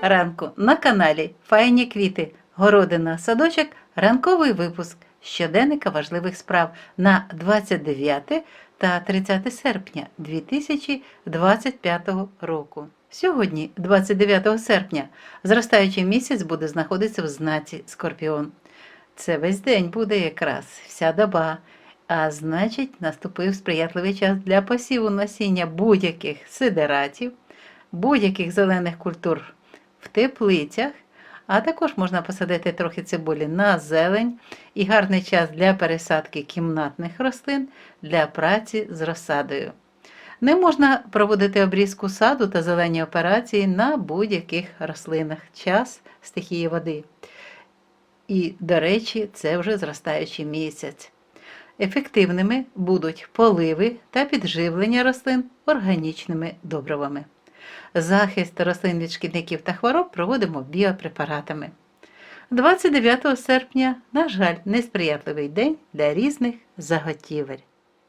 ранку на каналі Файні квіти, городина, садочок, ранковий випуск щоденника важливих справ на 29 та 30 серпня 2025 року. Сьогодні, 29 серпня, зростаючий місяць буде знаходитися в знаці Скорпіон. Це весь день буде якраз вся доба. А значить, наступив сприятливий час для посіву насіння будь-яких сидератів, будь-яких зелених культур теплицях, а також можна посадити трохи цибулі на зелень і гарний час для пересадки кімнатних рослин для праці з розсадою. Не можна проводити обрізку саду та зелені операції на будь-яких рослинах. Час стихії води. І, до речі, це вже зростаючий місяць. Ефективними будуть поливи та підживлення рослин органічними добривами. Захист рослин від шкідників та хвороб проводимо біопрепаратами. 29 серпня, на жаль, несприятливий день для різних заготівель.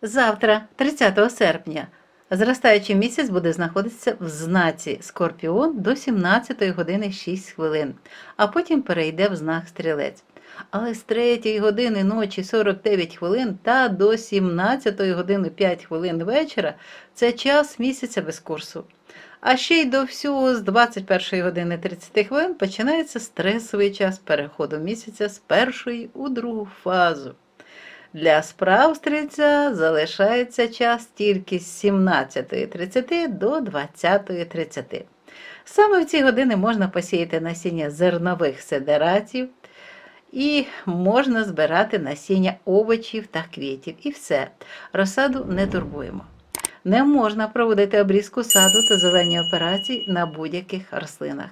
Завтра, 30 серпня, зростаючий місяць буде знаходитися в знаці Скорпіон до 17 години 6 хвилин, а потім перейде в знак Стрілець. Але з 3 години ночі 49 хвилин та до 17 години 5 хвилин вечора це час місяця без курсу. А ще й до всього з 21 години 30 хвилин починається стресовий час переходу місяця з першої у другу фазу. Для справ стрільця залишається час тільки з 17.30 до 20.30. Саме в ці години можна посіяти насіння зернових седератів і можна збирати насіння овочів та квітів. І все, розсаду не турбуємо. Не можна проводити обрізку саду та зелені операції на будь-яких рослинах.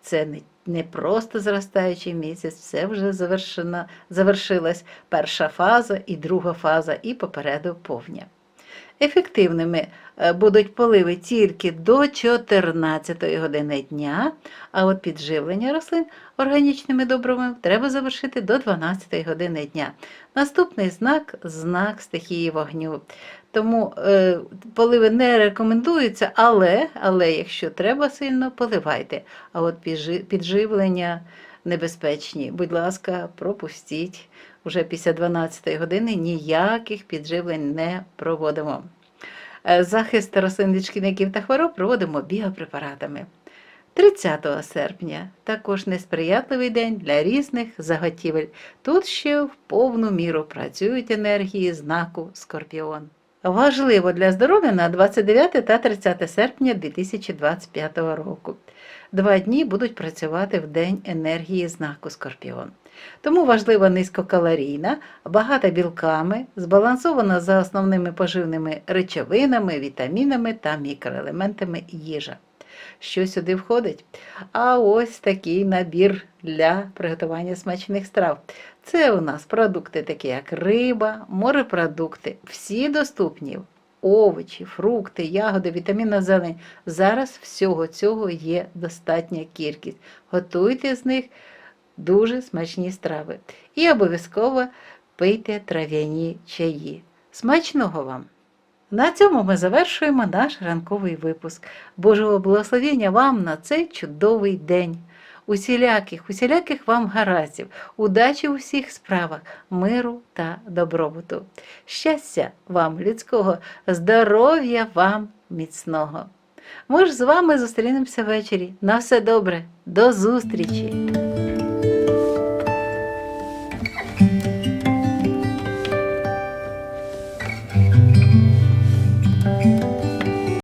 Це не, просто зростаючий місяць, це вже завершена, завершилась перша фаза і друга фаза, і попереду повня. Ефективними е, будуть поливи тільки до 14 години дня, а от підживлення рослин органічними добривами треба завершити до 12 години дня. Наступний знак знак стихії вогню. Тому е, поливи не рекомендуються, але, але якщо треба сильно, поливайте. А от піджи- підживлення небезпечні, будь ласка, пропустіть. Уже після 12 години ніяких підживлень не проводимо. Е, Захист рослин від шкідників та хвороб проводимо біопрепаратами. 30 серпня також несприятливий день для різних заготівель. Тут ще в повну міру працюють енергії знаку Скорпіон. Важливо для здоров'я на 29 та 30 серпня 2025 року. Два дні будуть працювати в день енергії знаку Скорпіон. Тому важлива низькокалорійна, багата білками, збалансована за основними поживними речовинами, вітамінами та мікроелементами їжа. Що сюди входить? А ось такий набір для приготування смачних страв. Це у нас продукти, такі як риба, морепродукти, всі доступні. Овочі, фрукти, ягоди, вітамінна зелень. Зараз всього цього є достатня кількість. Готуйте з них дуже смачні страви. І обов'язково пийте трав'яні чаї. Смачного вам! На цьому ми завершуємо наш ранковий випуск. Божого благословення вам на цей чудовий день. Усіляких, усіляких вам гараздів, удачі у всіх справах, миру та добробуту. Щастя вам людського, здоров'я вам міцного. Ми ж з вами зустрінемося ввечері. На все добре, до зустрічі!